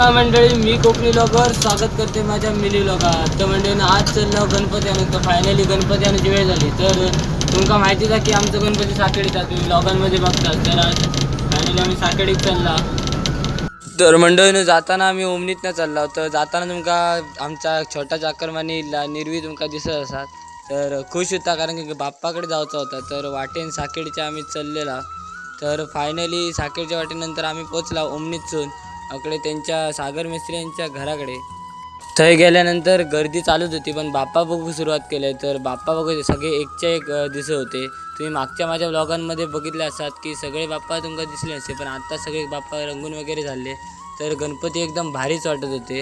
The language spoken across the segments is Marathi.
मंडळी मी कोकणी लोकर स्वागत करते माझ्या मिली लोकात तर मंडळीनं आज चाललो गणपती आणून तर फायनली गणपती आणि वेळ झाली. तर तुमका माहितीच आहे की आमचं गणपती साकेडीचा तुम्ही लॉगांमध्ये बघतात तर आज फायनली आम्ही साकेडीत चालला. तर मंडळीनं जाताना आम्ही ओमनीतनं चाललो. तर जाताना तुमका आमचा छोटा चाकरमानी निर्वी तुमका दिसत असतात. तर खुश होता कारण की बाप्पाकडे जायचा होता. तर वाटेन साकेडच्या आम्ही चाललेला. तर फायनली साखेडच्या वाटेनंतर आम्ही पोचला ओमनीतसून. अकडे त्यांच्या सागर मिस्त्री यांच्या घराकडे. थंय गेल्यानंतर गर्दी चालूच होती पण बाप्पा बघू सुरुवात केली तर बाप्पा बघू सगळे एकच्या एक दिसत होते. तुम्ही मागच्या माझ्या ब्लॉगांमध्ये बघितले असतात की सगळे बाप्पा तुमका दिसले असते पण आत्ता सगळे बाप्पा रंगून वगैरे झाले तर गणपती एकदम भारीच वाटत होते.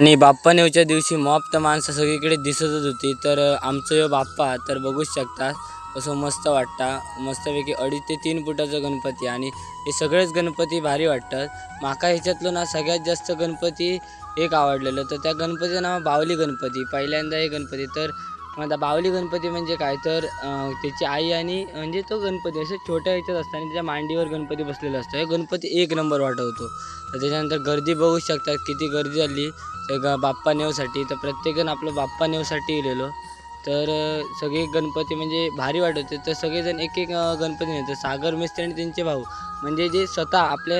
आणि बाप्पा नेवच्या दिवशी मॉप तर माणसं सगळीकडे दिसतच होती तर आमचं बाप्पा तर बघूच शकता. असं मस्त वाटता. मस्तपैकी अडीच ते तीन फुटाचं गणपती आणि हे सगळेच गणपती भारी वाटतात. माका ह्याच्यातलं ना सगळ्यात जास्त गणपती एक आवडलेलं. तर त्या गणपतीचं नाव बावली गणपती. पहिल्यांदा हे गणपती. तर आता बावली गणपती म्हणजे काय? तर त्याची आई आणि म्हणजे तो गणपती असं छोट्या ह्याच्यात असताना त्याच्या मांडीवर गणपती बसलेला असतो. हे गणपती एक नंबर वाटवतो. तर त्याच्यानंतर गर्दी बघू शकतात किती गर्दी झाली. बाप्पा नेवसाठी. तर प्रत्येकजण आपलं बाप्पा नेवसाठी गेलेलो. तर सगळे गणपती म्हणजे भारी वाटत होते. तर सगळेजण एक एक गणपती नेतात सागर मिस्त्री आणि त्यांचे भाऊ. म्हणजे जे स्वतः आपल्या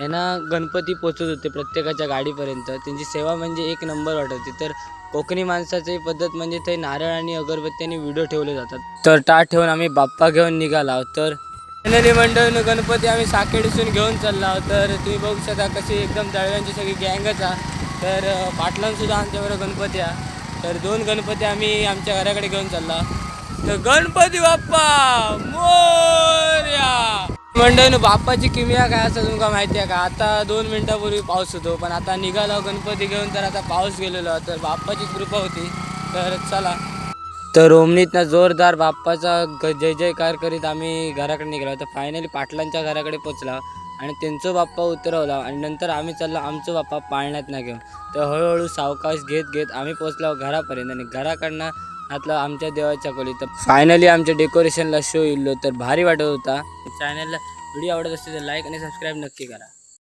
यांना गणपती पोचत होते प्रत्येकाच्या गाडीपर्यंत. त्यांची सेवा म्हणजे एक नंबर वाटत होती. तर कोकणी माणसाची पद्धत म्हणजे ते नारळ आणि अगरबत्ती आणि व्हिडिओ ठेवले जातात. तर टाट ठेवून आम्ही बाप्पा घेऊन निघाला तर फायनली मंडळ गणपती आम्ही साकेडीसून घेऊन चाललो आहोत. तर तुम्ही बघू शकता कशी एकदम दळव्यांची सगळी गँगच आहे. तर पाटलांसुद्धा आमच्याबरोबर गणपती आहे. तर दोन गणपती आम्ही आमच्या घराकडे घेऊन चालला. तर गणपती बाप्पा मोर्या! मंडळीनं बाप्पाची किमया काय असं तुमका माहिती आहे का? आता दोन मिनिटापूर्वी पाऊस होतो पण आता निघालो गणपती घेऊन तर आता पाऊस गेलेलो. तर बाप्पाची कृपा होती. तर चला. तर ओमनीतनं जोरदार बाप्पाचा जय जयकार करीत आम्ही घराकडे निघालो. तर फायनली पाटलांच्या घराकडे पोचला. आणि त्यांचं बाप्पा उतरवला आणि नंतर आम्ही चाललो आमचं बाप्पा पाळण्यात ना घेऊन. तर हळूहळू सावकाश घेत घेत आम्ही पोचलो घरापर्यंत आणि घराकडनं आतलं आमच्या देवाच्या खोली तर फायनली आमच्या डेकोरेशनला शो इल्लो तर भारी वाटत होता. चॅनलला व्हिडिओ आवडत असते तर लाईक आणि सबस्क्राईब नक्की करा.